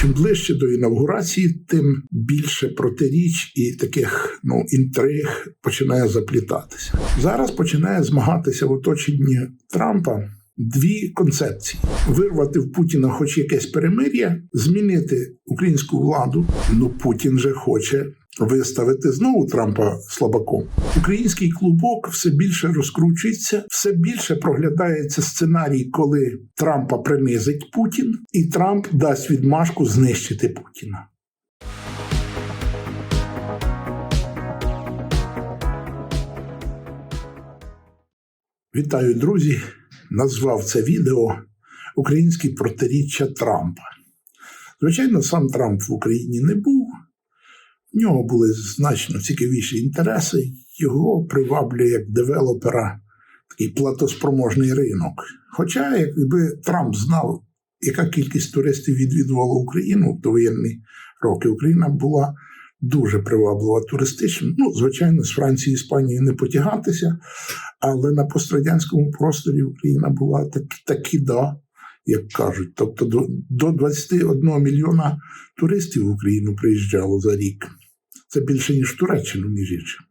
Чим ближче до інавгурації, тим більше протиріч і таких ну інтриг починає заплітатися. Зараз починає змагатися в оточенні Трампа. Дві концепції: вирвати в Путіна хоч якесь перемир'я, змінити українську владу. Ну Путін же хоче виставити знову Трампа слабаком. Український клубок все більше розкручується, все більше проглядається сценарій, коли Трампа принизить Путін, і Трамп дасть відмашку знищити Путіна. Вітаю, друзі! Назвав це відео Українські протиріччя Трампа. Звичайно, сам Трамп в Україні не був. В нього були значно цікавіші інтереси. Його приваблює як девелопера такий платоспроможний ринок. Хоча, якби Трамп знав, яка кількість туристів відвідувала Україну в довоєнні роки, Україна була дуже приваблива туристично. Ну, звичайно, з Франції і Іспанії не потягатися, але на пострадянському просторі Україна була так, таки да, як кажуть. Тобто до 21 мільйона туристів в Україну приїжджало за рік. Це більше, ніж в Туреччину, між іншим.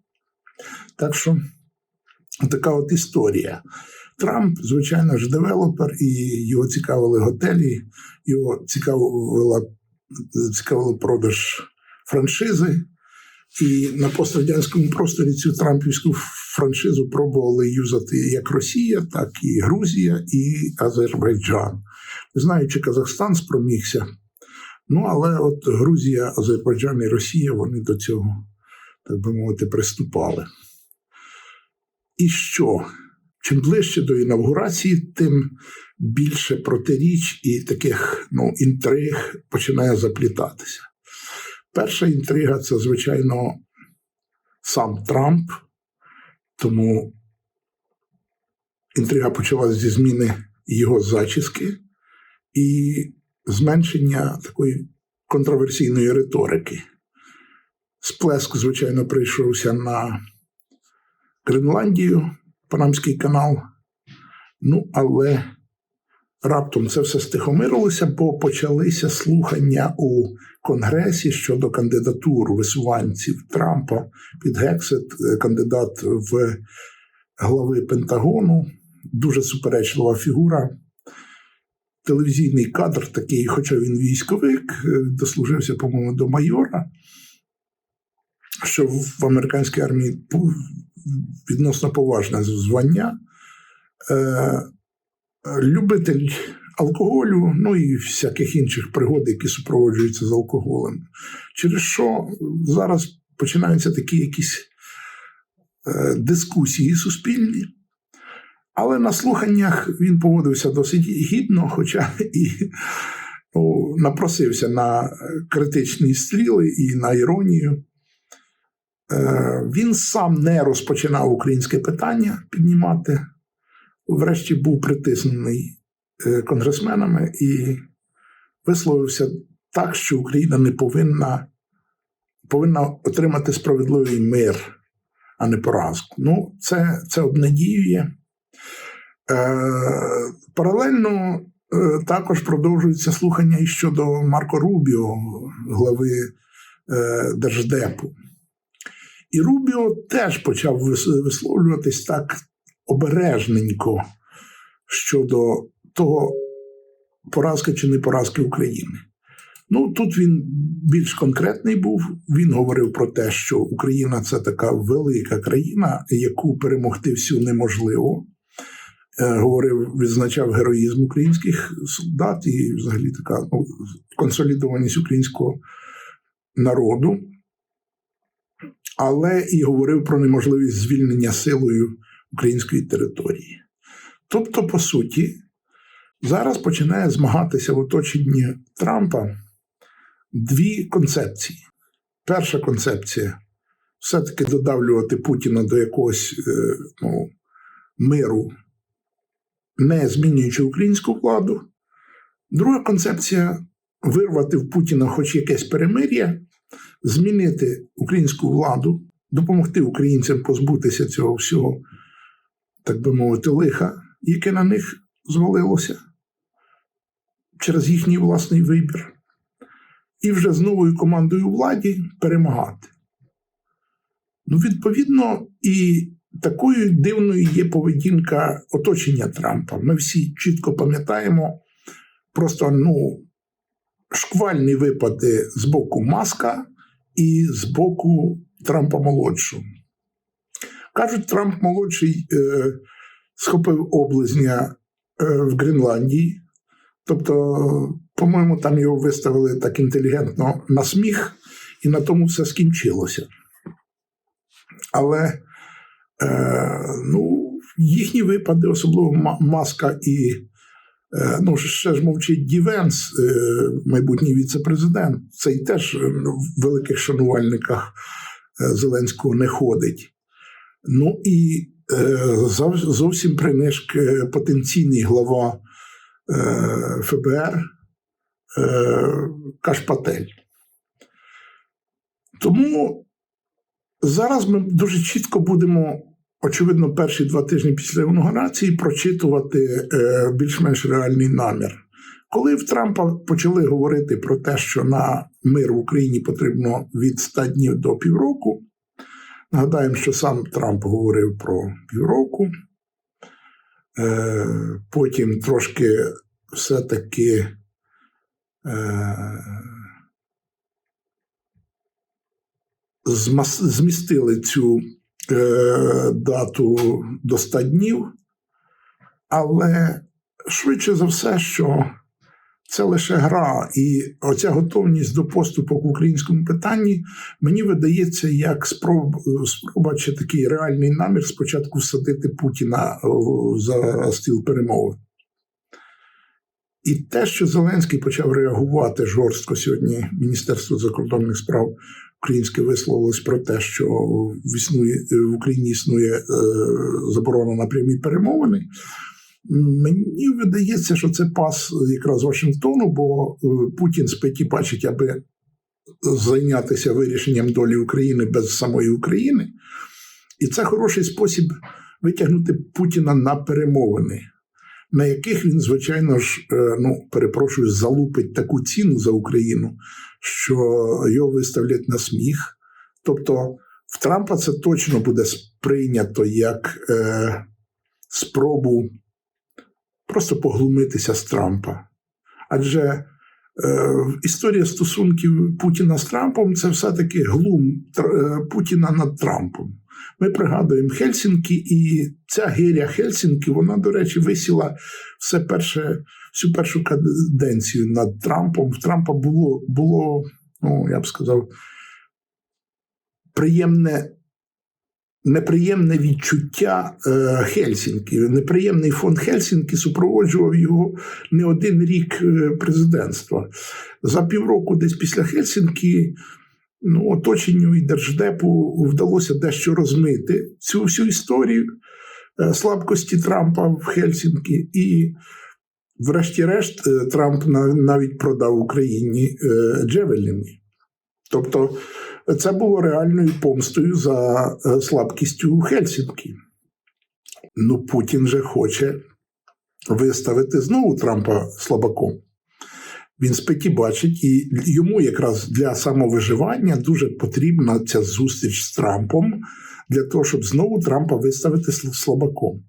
Так що така от історія. Трамп, звичайно ж, девелопер, і його цікавили готелі, його цікавила, продаж франшизи. І на пострадянському просторі цю трампівську франшизу пробували юзати як Росія, так і Грузія і Азербайджан. Не знаю, чи Казахстан спромігся. Ну, але от Грузія, Азербайджан і Росія вони до цього, так би мовити, приступали. І що? Чим ближче до інавгурації, тим більше протиріч і таких ну, інтриг починає заплітатися. Перша інтрига це, звичайно, сам Трамп, тому інтрига почалася зі зміни його зачіски і зменшення такої контроверсійної риторики. Сплеск, звичайно, прийшовся на Гренландію, Панамський канал. Ну, але раптом це все стихомирилося, бо почалися слухання у Конгресі щодо кандидатур висуванців Трампа під Гексит, кандидат в глави Пентагону, дуже суперечлива фігура. Телевізійний кадр такий, хоча він військовик, дослужився, по-моєму, до майора, що в американській армії відносно поважне звання. Е, любитель алкоголю, ну і всяких інших пригод, які супроводжуються з алкоголем. Через що зараз починаються такі якісь е, дискусії суспільні. Але на слуханнях він поводився досить гідно, хоча і ну, напросився на критичні стріли і на іронію. Е, він сам не розпочинав українське питання піднімати. Врешті був притиснений е, конгресменами і висловився так, що Україна не повинна повинна отримати справедливий мир, а не поразку. Ну, це це обнадіює. Е, Паралельно е, також продовжуються слухання і щодо Марко Рубіо, глави е, Держдепу. І Рубіо теж почав висловлюватись так обережненько щодо того, поразки чи не поразки України. Ну тут він більш конкретний був. Він говорив про те, що Україна це така велика країна, яку перемогти всю неможливо. Е, говорив, відзначав героїзм українських солдат і, взагалі, така ну, консолідованість українського народу, але і говорив про неможливість звільнення силою української території. Тобто, по суті, зараз починає змагатися в оточенні Трампа дві концепції. Перша концепція все-таки додавлювати Путіна до якогось е, ну, миру, не змінюючи українську владу. Друга концепція вирвати в Путіна хоч якесь перемир'я, змінити українську владу, допомогти українцям позбутися цього всього, так би мовити, лиха, яке на них звалилося через їхній власний вибір. і вже з новою командою владі перемагати. Ну, відповідно, і такою дивною є поведінка оточення Трампа. Ми всі чітко пам'ятаємо просто ну, шквальні випади з боку Маска і з боку Трампа молодшого. Кажуть, Трамп молодший е, схопив облизня е, в Гренландії. Тобто, по-моєму, там його виставили так інтелігентно на сміх, і на тому все скінчилося. Але ну, їхні випади, особливо Маска і е, ну, ще ж мовчить Дівенс, е, майбутній віце-президент, цей теж е, ну, в великих шанувальниках е, Зеленського не ходить. Ну і е, зовсім принишк е, потенційний глава е, ФБР е, Кашпатель. Тому зараз ми дуже чітко будемо, очевидно, перші два тижні після інаугурації прочитувати е, більш-менш реальний намір. Коли в Трампа почали говорити про те, що на мир в Україні потрібно від 100 днів до півроку, нагадаємо, що сам Трамп говорив про півроку, е, потім трошки все-таки е, змістили цю дату до 100 днів, але швидше за все, що це лише гра, і оця готовність до поступок в українському питанні мені видається як спроб, спроба чи такий реальний намір спочатку всадити Путіна за стіл перемови. І те, що Зеленський почав реагувати жорстко сьогодні, Міністерство закордонних справ українське висловилось про те, що в, існує, в Україні існує е, заборона на прямі перемовини. Мені видається, що це пас якраз Вашингтону, бо е, Путін спить і бачить, аби зайнятися вирішенням долі України без самої України. І це хороший спосіб витягнути Путіна на перемовини, на яких він, звичайно ж, е, ну, перепрошую, залупить таку ціну за Україну, що його виставлять на сміх. Тобто, в Трампа це точно буде сприйнято як е, спробу просто поглумитися з Трампа. Адже е, історія стосунків Путіна з Трампом це все-таки глум е, Путіна над Трампом. Ми пригадуємо Хельсінкі, і ця гиря Хельсінкі, вона, до речі, висіла все перше, всю першу каденцію над Трампом. В Трампа було, було ну, я б сказав, приємне неприємне відчуття е, Хельсінкі. Неприємний фон Хельсінкі супроводжував його не один рік е, президентства. За півроку, десь після Хельсінкі, ну, оточенню і держдепу вдалося дещо розмити цю всю історію е, слабкості Трампа в Хельсінкі. І, врешті-решт, е, Трамп навіть продав Україні е, Джевеліни. Тобто це було реальною помстою за слабкістю Хельсінкі. Ну, Путін же хоче виставити знову Трампа слабаком. Він спить бачить, і йому якраз для самовиживання дуже потрібна ця зустріч з Трампом для того, щоб знову Трампа виставити сл- слабаком.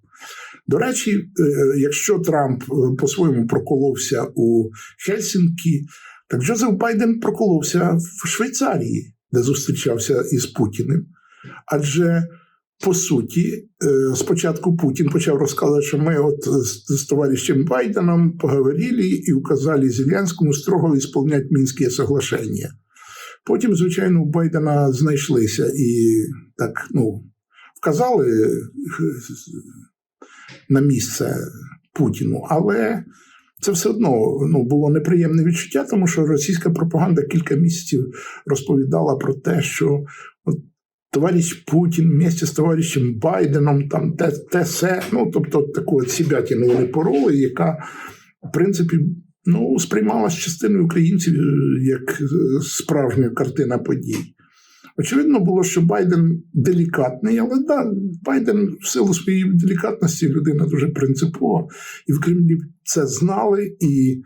До речі, е, якщо Трамп е, по-своєму проколовся у Хельсінкі, так Джозеф Байден проколовся в Швейцарії, де зустрічався із Путіним. Адже по суті, е, спочатку Путін почав розказувати, що ми от з, товаришем Байденом поговорили і указали Зеленському строго виконувати Мінські соглашення. Потім, звичайно, у Байдена знайшлися і так ну, вказали е, на місце Путіну, але це все одно ну, було неприємне відчуття, тому що російська пропаганда кілька місяців розповідала про те, що от, товариш Путін вместе з товаришем Байденом, там те, се, ну тобто таку от сібятину вони пороли, яка, в принципі, ну, сприймалась частиною українців е, як е, справжня картина подій. Очевидно було, що Байден делікатний, але да, Байден в силу своєї делікатності людина дуже принципова, і в Кремлі це знали. І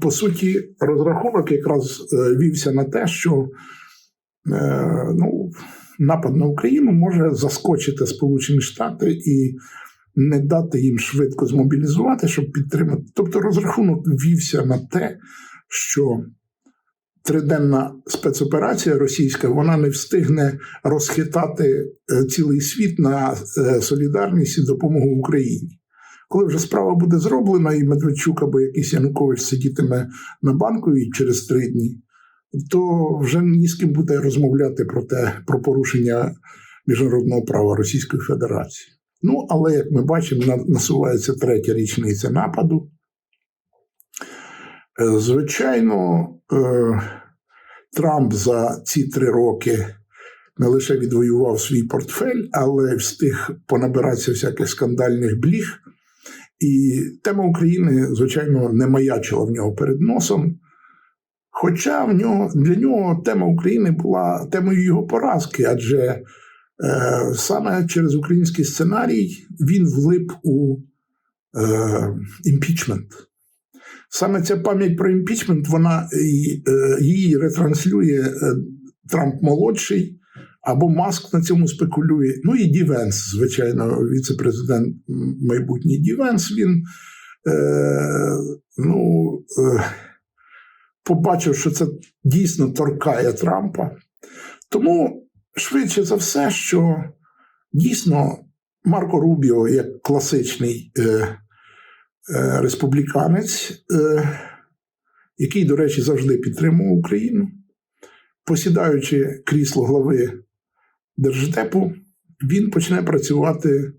по суті, розрахунок якраз е, вівся на те, що е, ну, напад на Україну може заскочити Сполучені Штати і не дати їм швидко змобілізувати, щоб підтримати. Тобто розрахунок вівся на те, що триденна спецоперація російська вона не встигне розхитати е, цілий світ на е, солідарність і допомогу Україні. Коли вже справа буде зроблена, і Медведчук або якийсь Янукович сидітиме на банку і через три дні, то вже ні з ким буде розмовляти про те, про порушення міжнародного права Російської Федерації. Ну, але як ми бачимо, насувається третя річниця нападу. Е, Звичайно, е, Трамп за ці три роки не лише відвоював свій портфель, але встиг понабиратися всяких скандальних бліг. І тема України, звичайно, не маячила в нього перед носом. Хоча в нього, для нього тема України була темою його поразки, адже е, саме через український сценарій він влип у е, імпічмент. Саме ця пам'ять про імпічмент, вона е, її ретранслює е, Трамп молодший, або Маск на цьому спекулює. Ну і Ді Венс, звичайно, віце-президент майбутній Ді Венс, він е, ну, е, побачив, що це дійсно торкає Трампа. Тому швидше за все, що дійсно Марко Рубіо, як класичний е, е, республіканець, е, який, до речі, завжди підтримував Україну, посідаючи крісло глави Держдепу, він почне працювати,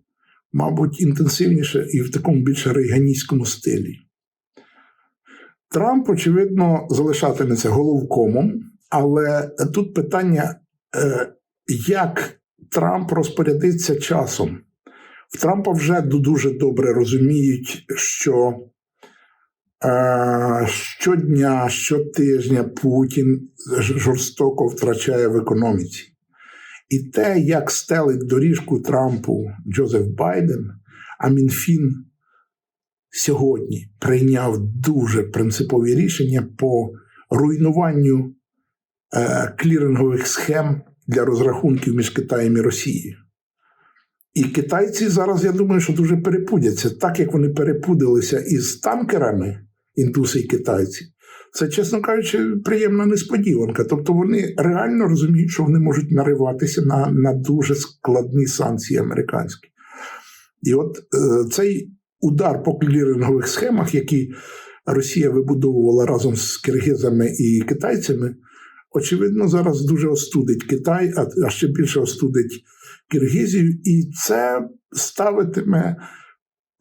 мабуть, інтенсивніше і в такому більше рейганістському стилі. Трамп, очевидно, залишатиметься головкомом, але тут питання, е, як Трамп розпорядиться часом. В Трампа вже дуже добре розуміють, що е, щодня, щотижня Путін жорстоко втрачає в економіці. І те, як стелить доріжку Трампу Джозеф Байден, а Мінфін сьогодні прийняв дуже принципові рішення по руйнуванню е, клірингових схем для розрахунків між Китаєм і Росією. І китайці зараз, я думаю, що дуже перепудяться, так як вони перепудилися із танкерами, індуси і китайці. Це, чесно кажучи, приємна несподіванка. Тобто вони реально розуміють, що вони можуть нариватися на, на дуже складні санкції американські. І от е, цей удар по клірингових схемах, які Росія вибудовувала разом з киргизами і китайцями, очевидно, зараз дуже остудить Китай, а, ще більше остудить киргизів, і це ставитиме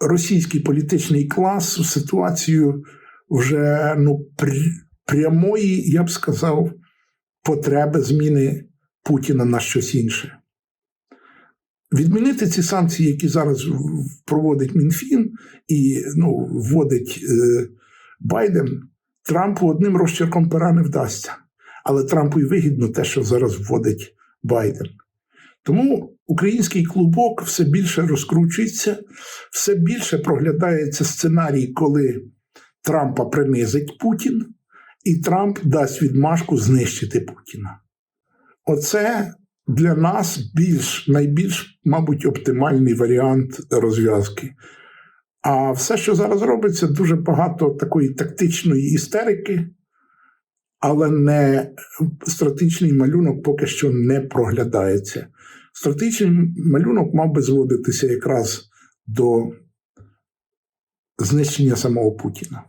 російський політичний клас у ситуацію вже ну, прямої, я б сказав, потреби зміни Путіна на щось інше. Відмінити ці санкції, які зараз проводить Мінфін і ну, вводить е, Байден, Трампу одним розчерком пера не вдасться. Але Трампу і вигідно те, що зараз вводить Байден. Тому український клубок все більше розкручується, все більше проглядається сценарій, коли Трампа принизить Путін, і Трамп дасть відмашку знищити Путіна. Оце для нас більш, найбільш, мабуть, оптимальний варіант розв'язки. А все, що зараз робиться, дуже багато такої тактичної істерики, але не стратегічний малюнок поки що не проглядається. Стратегічний малюнок мав би зводитися якраз до знищення самого Путіна.